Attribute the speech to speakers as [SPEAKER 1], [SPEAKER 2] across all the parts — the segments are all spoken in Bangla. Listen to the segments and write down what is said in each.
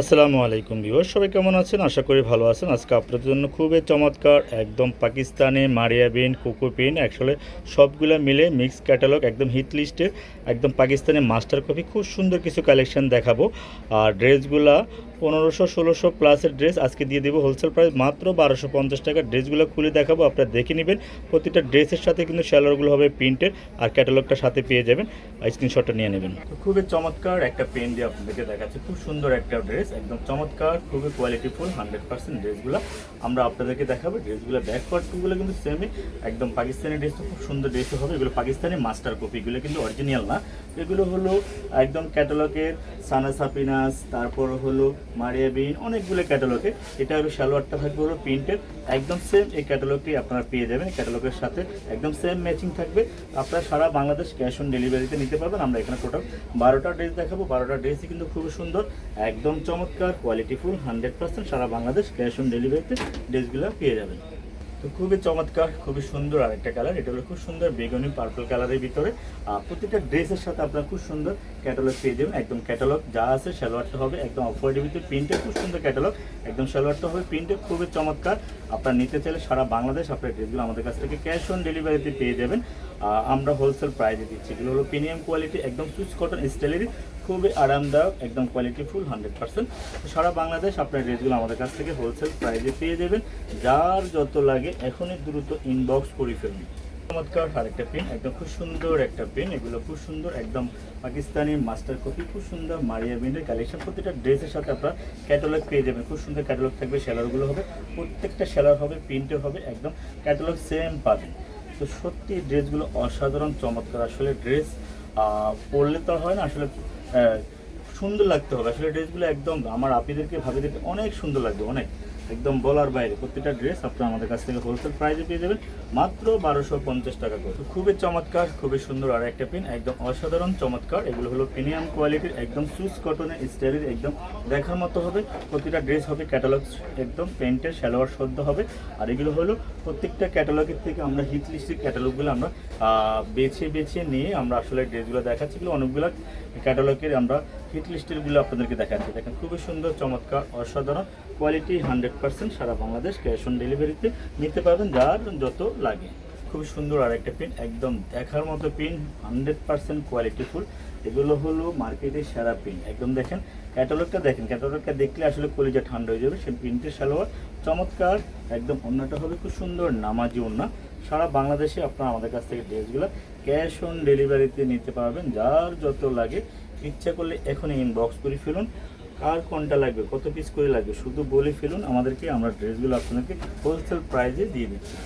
[SPEAKER 1] আসসালামু আলাইকুম ভিউয়ার সবাই কেমন আছেন? আশা করি ভালো আছেন। আজকে আপনাদের জন্য খুবই চমৎকার, একদম পাকিস্তানে মারিয়া বিন কুকু পিন অ্যাকচুয়ালি সবগুলো মিলে মিক্স ক্যাটালগ একদম হিট লিস্টের একদম পাকিস্তানি মাস্টার কপি খুব সুন্দর কিছু কালেকশন দেখাবো। আর ড্রেসগুলা পনেরোশো, ষোলোশো প্লাসের ড্রেস আজকে দিয়ে দেবো হোলসেল প্রাইস মাত্র বারোশো পঞ্চাশ টাকা। ড্রেসগুলো খুলে দেখাবো, আপনারা দেখে নেবেন। প্রতিটা ড্রেসের সাথে কিন্তু শ্যালোরগুলো হবে প্রিন্টের আর ক্যাটালগটা সাথে পেয়ে যাবেন। স্ক্রিনশটটা নিয়ে নেবেন। খুবই চমৎকার একটা পেন দিয়ে আপনাদেরকে দেখাচ্ছে। খুব সুন্দর একটা ড্রেস একদম চমৎকার, খুবই কোয়ালিটিফুল হান্ড্রেড পার্সেন্ট ড্রেসগুলো আমরা আপনাদেরকে দেখাবো ড্রেসগুলো ব্যাক পার্টগুলো কিন্তু সেমই একদম পাকিস্তানি ড্রেস তো খুব সুন্দর ড্রেস হবে। এগুলো পাকিস্তানি মাস্টার কপি এগুলো কিন্তু অরিজিনাল না। এগুলো হলো একদম ক্যাটালগের সানা সাপিনাস, তারপর হলো মারিয়া বিন অনেকগুলো ক্যাটালগে এটা হবে সালোয়ারটা থাকবে হলো প্রিন্টেড একদম সেম এই ক্যাটালগটি আপনারা পেয়ে যাবেন। ক্যাটালগের সাথে একদম সেম ম্যাচিং থাকবে। আপনারা সারা বাংলাদেশ ক্যাশ অন ডেলিভারিতে নিতে পারবেন। আমরা এখানে টোটাল বারোটা ড্রেস দেখাবো। বারোটা ড্রেসই কিন্তু খুবই সুন্দর, একদম চমৎকার কোয়ালিটিফুল হান্ড্রেড পার্সেন্ট সারা বাংলাদেশ ক্যাশ অন ডেলিভারিতে ড্রেসগুলো পেয়ে যাবেন। তো খুবই চমৎকার, খুবই সুন্দর আরেকটা কালার এটা হলো খুব সুন্দর বেগুনি পার্পল কালারের ভিতরে। প্রত্যেকটা ড্রেসের সাথে আপনার খুব সুন্দর ক্যাটালগ পেয়ে যাবেন। একদম ক্যাটালগ যা আছে সালোয়ারটা হবে, একদম অফওয়ার্ডের ভিতরে প্রিন্টে খুব সুন্দর ক্যাটালগ একদম সালোয়ারটা হবে প্রিন্টে খুবই চমৎকার। আপনার নিতে চাইলে সারা বাংলাদেশ আপনার ড্রেসগুলো আমাদের কাছ থেকে ক্যাশ অন ডেলিভারিতে পেয়ে যাবেন। আমরা হোলসেল প্রাইজে দিচ্ছি। এগুলো হলো প্রিমিয়াম কোয়ালিটি একদম সুইচ কটন স্টাইলেরই খুবই আরামদায়ক, একদম কোয়ালিটি ফুল হান্ড্রেড পার্সেন্ট সারা বাংলাদেশ আপনার ড্রেসগুলো আমাদের কাছ থেকে হোলসেল প্রাইজে পেয়ে যাবেন। যার যত লাগে এখনই দ্রুত ইনবক্স করে ফেলুন। চমৎকার আরেকটা পেন একদম খুব সুন্দর একটা পেন এগুলো খুব সুন্দর, একদম পাকিস্তানি মাস্টার কপি খুব সুন্দর মারিয়া বিনের কালেকশন প্রতিটা ড্রেসের সাথে আপনার ক্যাটালগ পেয়ে যাবেন। খুব সুন্দর ক্যাটালগ থাকবে সেলারগুলো হবে। প্রত্যেকটা সেলার হবে প্রিন্টে হবে, একদম ক্যাটালগ সেম পাবেন। তো সত্যি ড্রেসগুলো অসাধারণ, চমৎকার। আসলে ড্রেস পরলে তো হয় না, আসলে সুন্দর লাগতে হবে। আসলে ড্রেসগুলো একদম আমার আপিদেরকে, ভাবিদেরকে অনেক সুন্দর লাগবে, অনেক। একদম বলার বাইরে। প্রত্যেকটা ড্রেস আপনারা আমাদের কাছ থেকে হোলসেল প্রাইসে পেয়ে যাবেন। মাত্র বারোশো পঞ্চাশ টাকা করে। খুবই চমৎকার, খুবই সুন্দর আর একটা পিন একদম অসাধারণ, চমৎকার। এগুলো হলো প্রিমিয়াম কোয়ালিটির একদম সুইস কটনের স্টাইলের একদম দেখার মতো হবে। প্রতিটা ড্রেস হবে ক্যাটালগ একদম প্যান্টের সালোয়ার সদ্য হবে। আর এগুলো হলো প্রত্যেকটা ক্যাটালগের থেকে আমরা হিট লিস্টের ক্যাটালগুলো আমরা বেছে বেছে নিয়ে আমরা আসলে ড্রেসগুলো দেখাচ্ছি। এগুলো অনেকগুলো ক্যাটালগের আমরা হিট লিস্টেরগুলো আপনাদেরকে দেখাচ্ছি। দেখেন, খুবই সুন্দর, চমৎকার, অসাধারণ কোয়ালিটি হান্ড্রেড পার্সেন্ট সারা বাংলাদেশ ক্যাশ অন ডেলিভারিতে নিতে পারবেন যার যত লাগে। খুবই সুন্দর আর একটা পিন একদম দেখার মতো পিন হান্ড্রেড পার্সেন্ট কোয়ালিটিফুল এগুলো হলো মার্কেটের সেরা পিন একদম দেখেন ক্যাটালগটা দেখেন ক্যাটালগটা দেখলে আসলে কলিজা ঠান্ডা হয়ে যাবে। সেই প্রিন্টের সালোয়ার চমৎকার, একদম অন্যটা হবে খুব সুন্দর নামাজি ওন্না সারা বাংলাদেশে আপনারা আমাদের কাছ থেকে ড্রেসগুলো ক্যাশ অন ডেলিভারিতে নিতে পারবেন, যার যত লাগে। ইচ্ছা করলে এখনই ইনবক্স করে ফেলুন। কার কোনটা লাগবে? কত পিস করে লাগবে? শুধু বলে ফেলুন আমাদেরকে, আমরা ড্রেসগুলো আপনাদেরকে হোলসেল প্রাইজে দিয়ে দিচ্ছি।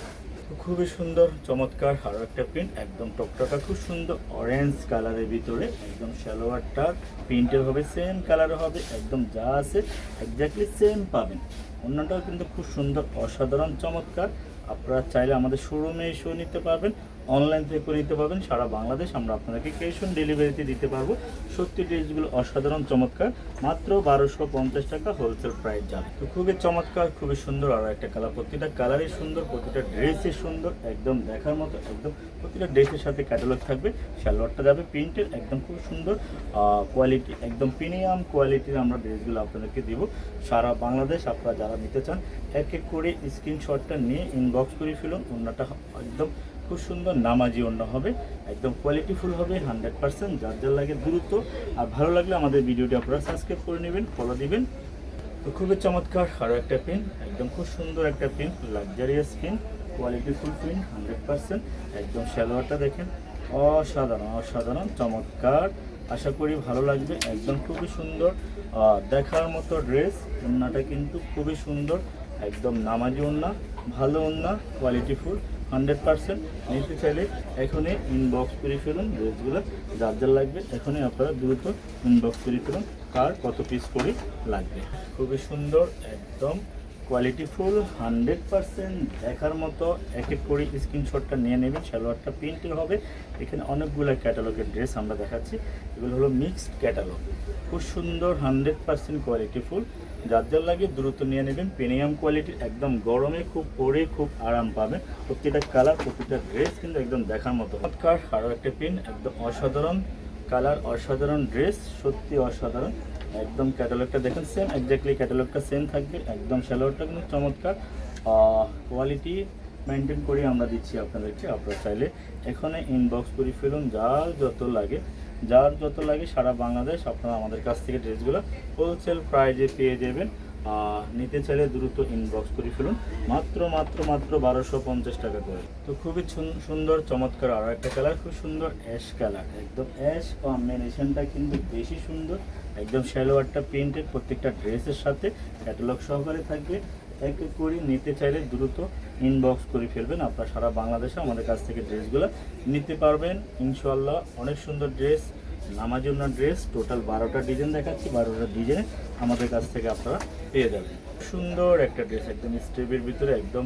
[SPEAKER 1] খুবই সুন্দর, চমৎকার, আরও একটা প্রিন্ট একদম টকটকা খুব সুন্দর অরেঞ্জ কালারের ভিতরে, একদম সালোয়ারটা প্রিন্টের হবে সেম কালার হবে, একদম যা আছে একজাক্টলি সেম পাবেন। অন্যটাও কিন্তু খুব সুন্দর, অসাধারণ, চমৎকার। আপনারা চাইলে আমাদের শোরুমে এসেও নিতে পারবেন অনলাইন থেকে নিতে পারবেন। সারা বাংলাদেশ আমরা আপনাদেরকে ক্যাশ অন ডেলিভারিতে দিতে পারব। সত্যি ড্রেসগুলো অসাধারণ, চমৎকার। মাত্র বারোশো পঞ্চাশ টাকা হোলসেল প্রাইস যাবে। তো খুবই চমৎকার, খুবই সুন্দর আর একটা কালার প্রতিটা কালারই সুন্দর, প্রতিটা ড্রেসই সুন্দর, একদম দেখার মতো, একদম প্রতিটা ড্রেসের সাথে ক্যাটালগ থাকবে। সালোয়ারটা যাবে প্রিন্টের, একদম খুব সুন্দর কোয়ালিটি একদম প্রিমিয়াম কোয়ালিটির আমরা ড্রেসগুলো আপনাদেরকে দিব। সারা বাংলাদেশ আপনারা যারা নিতে চান, এক এক করে স্ক্রিনশটটা নিয়ে ইনবক্স করে ফেলুন। অন্যটা একদম খুব সুন্দর নামাজি অন্য হবে, একদম কোয়ালিটিফুল হবে হান্ড্রেড পার্সেন্ট যার যার লাগে দ্রুত। আর ভালো লাগলে আমাদের ভিডিওটি আপনারা সাবস্ক্রাইব করে নেবেন ফলো দিবেন। তো খুবই চমৎকার আরও একটা পেন একদম খুব সুন্দর একটা pen luxurious pen quality full pen hundred percent একদম সালোয়ারটা দেখেন। অসাধারণ অসাধারণ, চমৎকার। আশা করি ভালো লাগবে, একদম খুবই সুন্দর। দেখার মতো ড্রেস ওন্নাটা কিন্তু খুবই সুন্দর, একদম নামাজি ওন্না ভালো ওন্না কোয়ালিটিফুল হান্ড্রেড পার্সেন্ট নিতে চাইলে এখনই ইনবক্স করে ফেলুন ড্রেসগুলো যার যার লাগবে, এখনই আপনারা দ্রুত ইনবক্স করে ফেলুন, কার কত পিস করে লাগবে। খুবই সুন্দর, একদম কোয়ালিটিফুল হান্ড্রেড পার্সেন্ট দেখার মতো এক এক করে স্ক্রিনশটটা নিয়ে নেবেন সালোয়ারটা প্রিন্টের হবে। এখানে অনেকগুলো ক্যাটালগের ড্রেস আমরা দেখাচ্ছি। এগুলো হলো মিক্সড ক্যাটালগ খুব সুন্দর হান্ড্রেড পার্সেন্ট কোয়ালিটিফুল যার যার লাগে দ্রুত নিয়ে নেবেন। প্রিমিয়াম কোয়ালিটির একদম গরমে খুব, পরে খুব আরাম পাবেন। প্রতিটা কালার প্রতিটা ড্রেস কিন্তু একদম দেখার মতো। চমৎকার, আরও একটা প্রিন্ট একদম অসাধারণ। কালার অসাধারণ ড্রেস সত্যি অসাধারণ। একদম ক্যাটালগটা দেখেন সেম একজাক্টলি ক্যাটালগটা সেম থাকবে, একদম স্যালোয়ারটা কিন্তু চমৎকার। কোয়ালিটি মেনটেন করে আমরা দিচ্ছি আপনাদেরকে আপনারা চাইলে। এখানে ইনবক্স করে ফেলুন, যার যত লাগে। যার যত লাগে সারা বাংলাদেশ আপনারা আমাদের কাছ থেকে ড্রেসগুলো হোলসেল প্রাইজে পেয়ে যাবেন। নিতে চাইলে দ্রুত ইনবক্স করে ফেলুন। মাত্র মাত্র মাত্র বারোশো পঞ্চাশ টাকা করে। তো খুবই সুন- সুন্দর, চমৎকার আরও একটা কালার খুব সুন্দর অ্যাশ কালার একদম অ্যাশ কম্বিনেশনটা কিন্তু বেশি সুন্দর। একদম সালোয়ারটা প্রিন্টেড প্রত্যেকটা ড্রেসের সাথে। ক্যাটালগ সহকারে থাকবে এক এক করে নিতে চাইলে দ্রুত ইনবক্স করে ফেলবেন। আপনারা সারা বাংলাদেশে আমাদের কাছ থেকে ড্রেসগুলো নিতে পারবেন। ইনশাল্লাহ অনেক সুন্দর ড্রেস নামার জন্য ড্রেস টোটাল বারোটা ডিজাইন দেখাচ্ছি, বারোটা ডিজাইন আমাদের কাছ থেকে আপনারা পেয়ে যাবেন। সুন্দর একটা ড্রেস একদম স্টেপের ভিতরে, একদম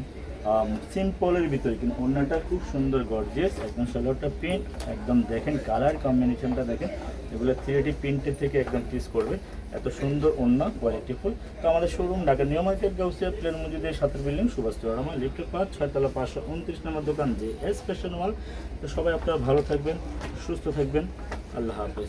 [SPEAKER 1] সিম্পলের ভিতরে, কিন্তু অন্যটা খুব সুন্দর গর্জিয়াস একদম সালোয়ারটা প্রিন্ট একদম দেখেন কালার কম্বিনেশনটা দেখেন, এগুলো থ্রি ডি প্রিন্টের থেকে একদম পিস করবে। এত সুন্দর অন্য কোয়ালিটিফুল তো আমাদের showroom Dhaka new market, Gausia, plane মসজিদের সাথের বিল্ডিং, সুভাষ রহমান লিফটের পাঁচ ছয়তলা পাঁচশো উনত্রিশ নম্বর দোকান যে এস ফ্যাশন ওয়াল তো সবাই আপনারা ভালো থাকবেন, সুস্থ থাকবেন। আল্লাহ হাফেজ।